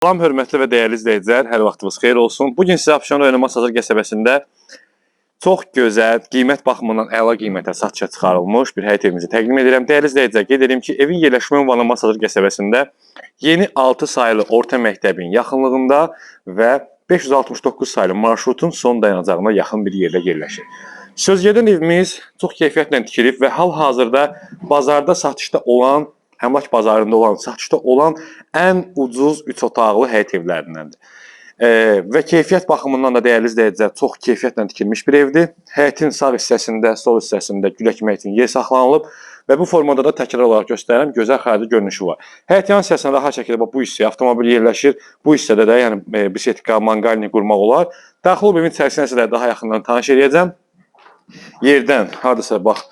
Salam hörmətli və dəyərli izləyicilər, hər vaxtınız xeyir olsun. Bu gün sizə Abşeron rayonu Masazır qəsəbəsində çox gözəl, qiymət baxımından əla qiymətə satışa çıxarılmış bir həyət evimizi təqdim edirəm. Dəyərli izləyicilər, qeyd edim ki, evin yerləşmə ünvanı Masazır qəsəbəsində yeni 6 saylı orta məktəbin yaxınlığında və 569 saylı marşrutun son dayanacağına yaxın bir yerdə yerləşir. Sözgedən evimiz çox keyfiyyətlə tikilib və hal-hazırda bazarda satışda olan əmlak bazarında olan, satışda olan ən ucuz 3 otaqlı həyət evlərindəndir. E, və keyfiyyət baxımından da dəyərli izləyicilər çox keyfiyyətlə tikilmiş bir evdir. Həyətin sağ hissəsində, sol hissəsində gülək məyitin yer saxlanılıb və bu formada da təkrar olaraq göstərirəm, gözəl xarici görünüşü var. Həyət yan hissəsində rahat şəkildə bu hissəyə avtomobil yerləşir. Bu hissədə də yəni e, bisetka, manqalni qurmaq olar. Daxil olub evin içərisinə sizə daha yaxından tanış eləyəcəm. Yerdən hardasa bax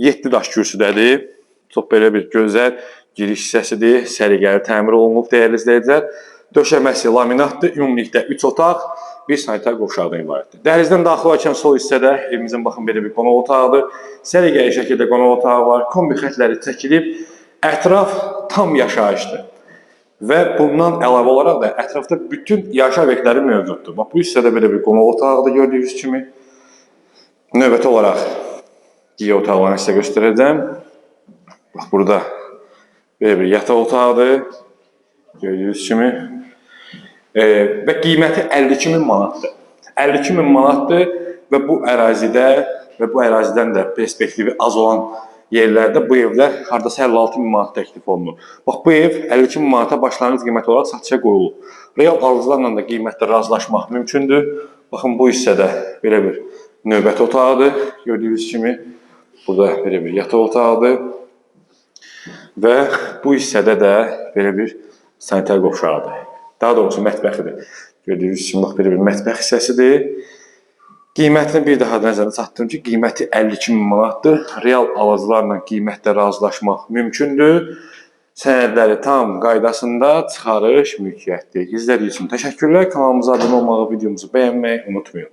7 daş kürsüdədir. Çox belə bir gözəl giriş hissəsidir. Səliqəli təmir olunub dəyərli izləyicilər. Döşəməsi laminatdır. Ümumilikdə 3 otaq, bir sanitar qovşaqdan ibarətdir. Dəhlizdən daxil olarkən sol hissədə evimizin baxın belə bir qonaq otağıdır. Səliqəli şəkildə qonaq otağı var. Kombi xətləri çəkilib. Ətraf tam yaşayışdır. Və bundan əlavə olaraq da ətrafda bütün yaşayış obyektləri mövcuddur. Bax bu hissədə belə bir qonaq otağıdır gördüyünüz kimi. Növbəti olaraq qiyə otaqlarını sizə göstərəcəm. Bax burada belə bir yataq otağıdır. Gördüyünüz kimi. E, və qiyməti 52 min manatdır. 52 min manatdır və bu ərazidə və bu ərazidən də perspektivi az olan yerlərdə bu evlər hardasa 56 min manat təklif olunur. Bax bu ev 52 min manata başlanğıc qiymət olaraq satışa qoyulub. Real alıcılarla da qiymətdə razılaşmaq mümkündür. Baxın bu hissədə belə bir növbəti otağıdır. Gördüyünüz kimi burada belə bir yataq otağıdır. Və bu hissədə də belə bir sanitar qovşağıdır. Daha doğrusu mətbəxidir. Gördüyünüz kimi belə bir mətbəx hissəsidir. Qiymətini bir daha nəzərə çatdırım ki, qiyməti 52 min manatdır. Real alıcılarla qiymətdə razılaşmaq mümkündür. Sənədləri tam qaydasında çıxarış mülkiyyətdir. İzlədiyiniz üçün təşəkkürlər. Kanalımıza abunə olmağı, videomuzu bəyənməyi unutmayın.